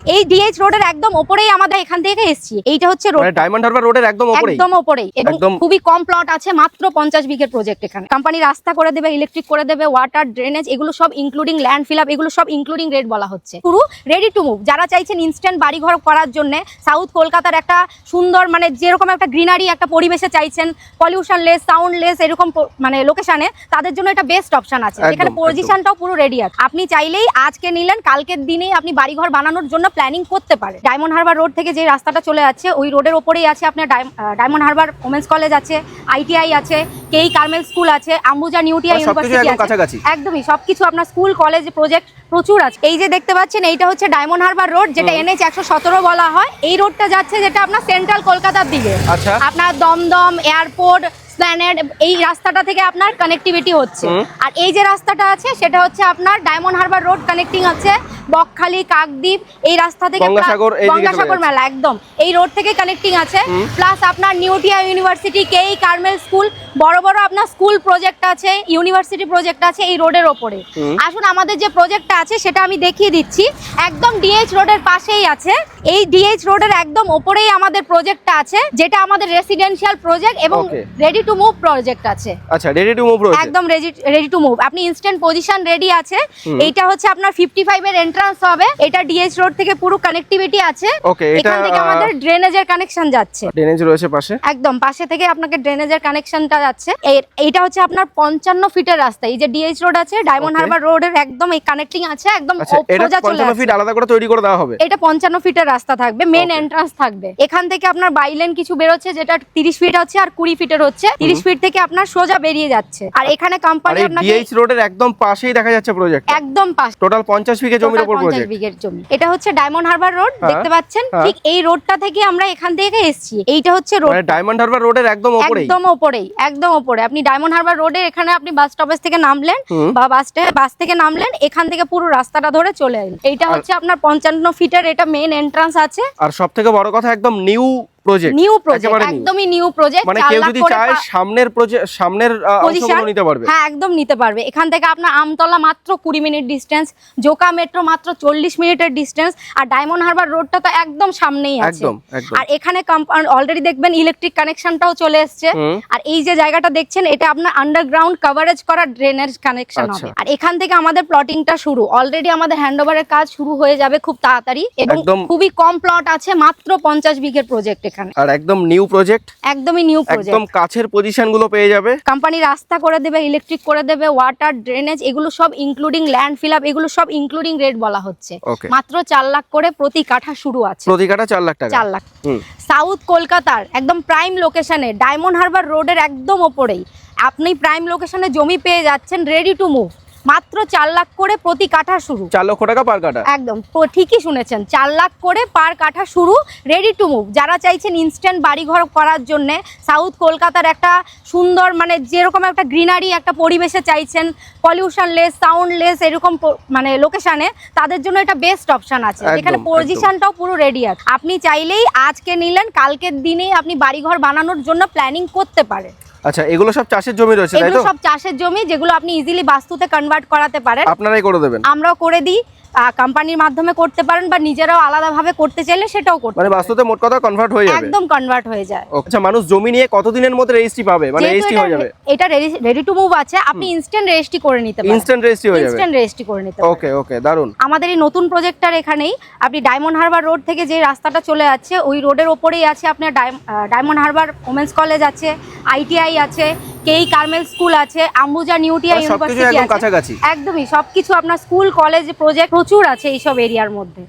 এই ডিএইচ রোডের একদম ওপরেই আমাদের এখান থেকে এসেছি। এইটা হচ্ছে রোড মানে ডায়মন্ড হারবার রোডের একদম উপরেই একদম ওপরেই। এবং একদম- খুবই কম প্লট আছে মাত্র পঞ্চাশ বিঘের প্রজেক্ট এখানে। কোম্পানি রাস্তা করে দেবে ইলেকট্রিক করে দেবে ওয়াটার ড্রেনেজ এগুলো সব ইনক্লুডিং ল্যান্ড ফিল আপ এগুলো সব ইনক্লুডিং রেট বলা হচ্ছে। পুরো রেডি টু মুভ যারা চাইছেন ইনস্ট্যান্ট বাড়িঘর করার জন্য সাউথ কলকাতার একটা সুন্দর মানে যেরকম একটা গ্রিনারি একটা পরিবেশে চাইছেন পলিউশন লেস সাউন্ড লেস এরকম মানে লোকেশনে তাদের জন্য এটা বেস্ট অপশন আছে। এখানে পজিশনটাও পুরো রেডি আছে। আপনি চাইলেই আজকে নিলেন কালকের দিনেই আপনি বাড়িঘর বানানোর জন্য প্ল্যানিং করতে পারেন ডায়মন্ড হারবার রোড থেকে যে রাস্তাটা চলে যাচ্ছে ওই রোডের ওপরেই আছে আপনার ডায়মন্ড হারবার ওমেন্স কলেজ আছে আইটিআই আছে কেই কার্মেল স্কুল আছে আম্বুজা নিউটিয়া ইউনিভার্সিটি আছে। একদমই সবকিছু আপনার স্কুল কলেজ প্রজেক্ট প্রচুর আছে। এই যে দেখতে পাচ্ছেন এইটা হচ্ছে ডায়মন্ড হারবার রোড যেটা হুম। এনএইচ একশো সতেরো বলা হয়। এই রোডটা যাচ্ছে যেটা আপনার সেন্ট্রাল কলকাতার দিকে। আচ্ছা। আপনার দমদম এয়ারপোর্ট এই রাস্তাটা থেকে আপনার কানেক্টিভিটি হচ্ছে। আর এই যে রাস্তাটা আছে সেটা হচ্ছে আপনার ডায়মন্ড হারবার রোড কানেক্টিং আছে বকখালি কাকদ্বীপ এই রাস্তা থেকে গঙ্গাসাগর। মেলা একদম। এই রোড থেকে কানেক্টিং আছে। প্লাস আপনার নিউটিয়া ইউনিভার্সিটি কেই কার্মেল স্কুল বড় বড় আপনার স্কুল প্রজেক্ট আছে ইউনিভার্সিটি প্রজেক্ট আছে এই রোডের ওপরে। আসুন আমাদের যে প্রজেক্টটা আছে সেটা আমি দেখিয়ে দিচ্ছি। একদম ডিএইচ রোডের পাশেই আছে। এই ডিএইচ রোডের একদম ওপরেই আমাদের প্রজেক্টটা আছে যেটা আমাদের রেসিডেন্সিয়াল প্রজেক্ট এবং রেডি টু মুভ প্রজেক্ট আছে। আচ্ছা রেডি টু মুভ একদম রেডি টু মুভ আপনি ইনস্ট্যান্ট পজিশন রেডি আছে। এইটা হচ্ছে আপনার ফিফটি ফাইভ এর এন্ট্রান্স হবে। এটা ডিএইচ রোড থেকে পুরো কানেক্টিভিটি আছে। ওকে এটা এখান থেকে আমাদের ড্রেনেজের কানেকশন যাচ্ছে। ড্রেনেজ রয়েছে পাশে? একদম পাশে থেকে আপনাকে ড্রেনেজের কানেকশনটা যাচ্ছে। এইটা হচ্ছে আপনার পঞ্চান্ন ফিটের রাস্তা। এই যে ডিএইচ রোড আছে ডায়মন্ড হারবার রোডের একদম এই কানেক্টিং আছে একদম আচ্ছা সোজা চলে আসবে। ফিট আলাদা করে তৈরি করে দেওয়া হবে? এটা পঞ্চান্ন ফিটের রাস্তা থাকবে মেন এন্ট্রান্স থাকবে। এখান থেকে আপনার বাইলেন কিছু বেরোচ্ছে যেটা তিরিশ ফিট হচ্ছে আর কুড়ি ফিটের হচ্ছে। তিরিশ ফিট থেকে আপনার সোজা বেরিয়ে যাচ্ছে। আর এখানে কোম্পানি আপনাকে ডিএইচ রোডের একদম পাশেই দেখা যাচ্ছে প্রজেক্ট একদম পাশ। টোটাল পঞ্চাশ বিঘে জমির total উপর 50 বিঘের জমি। এটা হচ্ছে ডায়মন্ড হারবার রোড দেখতে পাচ্ছেন? হ্যাঁ। ঠিক এই রোডটা থেকে আমরা এখান থেকে এসেছি। এইটা হচ্ছে রোড মানে ডায়মন্ড হারবার রোডের একদম উপরেই একদম ওপরেই একদম ওপরে। আপনি ডায়মন্ড হারবার রোডে এখানে আপনি বাস স্টপেজ থেকে নামলেন বা বাস বাস থেকে নামলেন এখান থেকে পুরো রাস্তাটা ধরে চলে এলেন এইটা হচ্ছে আপনার পঞ্চান্ন ফিটের এটা মেন এন্ট্রান্স আছে। আর সব থেকে বড় কথা একদম নিউ প্রজেক্ট নিউ প্রজেক্ট একদমই নিউ প্রজেক্ট মানে কেউ যদি চায় সামনের প্রজেক্ট সামনের অংশগুলো নিতে পারবে। হ্যাঁ একদম নিতে পারবে। এখান থেকে আপনার আমতলা মাত্র কুড়ি মিনিট ডিস্টেন্স জোকা মেট্রো মাত্র চল্লিশ মিনিটের ডিস্টেন্স আর ডায়মন্ড হারবার রোডটা তো একদম সামনেই আছে। আর এখানে অলরেডি দেখবেন ইলেকট্রিক কানেকশনটাও চলে এসছে। আর এই যে জায়গাটা দেখছেন এটা আপনার আন্ডারগ্রাউন্ড কভারেজ করা ড্রেনের কানেকশন আচ্ছা। হবে আর এখান থেকে আমাদের প্লটিংটা শুরু। অলরেডি আমাদের হ্যান্ডওভারের কাজ শুরু হয়ে যাবে খুব তাড়াতাড়ি এবং খুবই কম প্লট আছে মাত্র পঞ্চাশ বিঘের প্রজেক্ট এখানে। আর একদম নিউ প্রজেক্ট একদমই নিউ একদম কাছের পজিশনগুলো পেয়ে যাবে। কোম্পানি রাস্তা করে দেবে ইলেকট্রিক করে দেবে ওয়াটার ড্রেনেজ এগুলো সব ইনক্লুডিং ল্যান্ড ফিল আপ এগুলো সব ইনক্লুডিং রেট বলা হচ্ছে। মাত্র চার লাখ করে প্রতি কাঠা শুরু আছে। প্রতি কাটা চার লাখ টাকা। চার লাখ। সাউথ কলকাতার একদম প্রাইম লোকেশনে ডায়মন্ড হারবার রোডের একদম ওপরেই। আপনি প্রাইম লোকেশনে জমি পেয়ে যাচ্ছেন রেডি টু মুভ মাত্র চার লাখ করে প্রতি কাঠা শুরু। চার লক্ষ টাকা পার কাটা একদম। ঠিকই শুনেছেন চার লাখ করে পার কাঠা শুরু রেডি টু মুভ যারা চাইছেন ইনস্ট্যান্ট বাড়িঘর করার জন্য সাউথ কলকাতার একটা সুন্দর মানে যেরকম একটা গ্রিনারি একটা পরিবেশে চাইছেন পলিউশন লেস সাউন্ড লেস এরকম মানে লোকেশানে তাদের জন্য এটা বেস্ট অপশন আছে। একদম। পজিশনটাও পুরো রেডি আছে। আপনি চাইলেই আজকে নিলেন কালকের দিনেই আপনি বাড়িঘর বানানোর জন্য প্ল্যানিং করতে পারেন। আচ্ছা এগুলো সব চাষের জমি রয়েছে তাই এগুলো সব চাষের জমি যেগুলো আপনি ইজিলি বাস্তুতে কনভার্ট করাতে পারেন। আপনারাই করে দেবেন। আমরাও করে দিই। কোম্পানির মাধ্যমে করতে পারেন বা নিজেরাও আলাদাভাবে করতে চাইলে সেটাও করতে মানে। বাস্তুতে মোট কথা কনভার্ট হয়ে যাবে। একদম কনভার্ট হয়ে যায়। আচ্ছা মানুষ জমি নিয়ে কতদিনের মধ্যে রেজিস্ট্রি পাবে? মানে রেজিস্ট্রি হয়ে যাবে। এটা রেডি টু মুভ আছে আপনি ইনস্ট্যান্ট রেজিস্ট্রি করে নিতে পারেন। ইনস্ট্যান্ট রেজিস্ট্রি হয়ে যাবে। ইনস্ট্যান্ট রেজিস্ট্রি করে নিতে পারেন। ওকে ওকে দারুণ আমাদের এই নতুন প্রজেক্টটার এখানেই আপনি ডায়মন্ড হারবার রোড থেকে যে রাস্তাটা চলে যাচ্ছে ওই রোডের ওপরেই আছে আপনার ডায়ম- ডায়মন্ড হারবার ওমেন্স কলেজ আছে আইটিআই আছে কেই কার্মেল স্কুল আছে আম্বুজা নিউটিয়া ইউনিভার্সিটি আছে। একদমই সবকিছু আপনার স্কুল কলেজ প্রজেক্ট প্রচুর আছে এইসব এরিয়ার মধ্যে।